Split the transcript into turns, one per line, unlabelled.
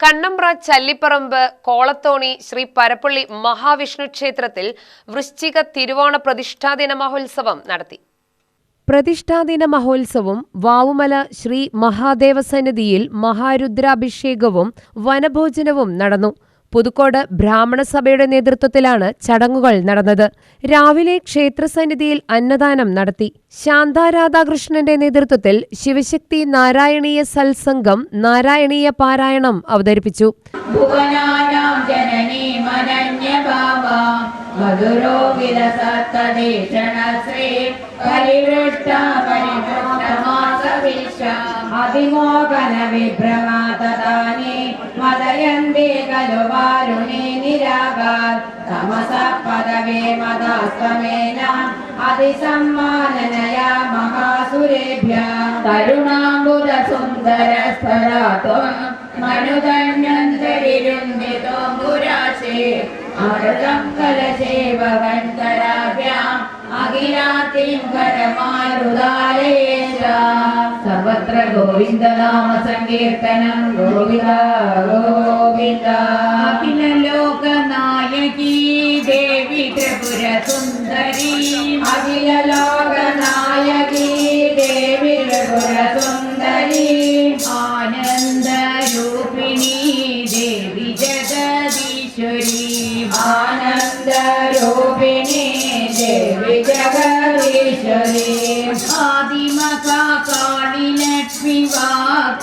കണ്ണമ്പ്ര ചല്ലിപ്പറമ്പ് കോളത്തോണി ശ്രീ പരപ്പള്ളി മഹാവിഷ്ണു ക്ഷേത്രത്തിൽ വൃശ്ചിക തിരുവോണ പ്രതിഷ്ഠാദിന മഹോത്സവം നടത്തി. പ്രതിഷ്ഠാദിന മഹോത്സവം വാവുമല ശ്രീ മഹാദേവസന്നിധിയിൽ മഹാരുദ്രാഭിഷേകവും വനഭോജനവും നടന്നു. പുതുക്കോട് ബ്രാഹ്മണ സഭയുടെ നേതൃത്വത്തിലാണ് ചടങ്ങുകൾ നടന്നത്. രാവിലെ ക്ഷേത്രസന്നിധിയിൽ അന്നദാനം നടത്തി. ശാന്ത രാധാകൃഷ്ണന്റെ നേതൃത്വത്തിൽ ശിവശക്തി നാരായണീയ സത്സംഗം നാരായണീയ പാരായണം അവതരിപ്പിച്ചു.
മധുരോ വിഭ്രമാതദാനി മദയന്തി ഖലു जयन्ते खलु वारुणे निरागात्। तमसः पदवे मदास्तमेन मदा समेना महासुरेभ्या तरुणाङ्गुलसुन्दरतु मनुगण्यन्त्र विरुन्दितोभ्याम् अगिरात्रिं कर मारुदालेशा സർവത്ര ഗോവിന്ദനാമ സങ്കീർത്തനം. ഗോവിന്ദ ഗോവിന്ദ. അഖില ലോകനായകി ദേവി ത്രിപുര സുന്ദരി അഖില ലോകനായകി ദേവി ത്രിപുര സുന്ദരി ആനന്ദരൂപിണി ദേവി ജഗദീശ്വരി. ആനന്ദരൂപിണി ദേവി Jagadishwari.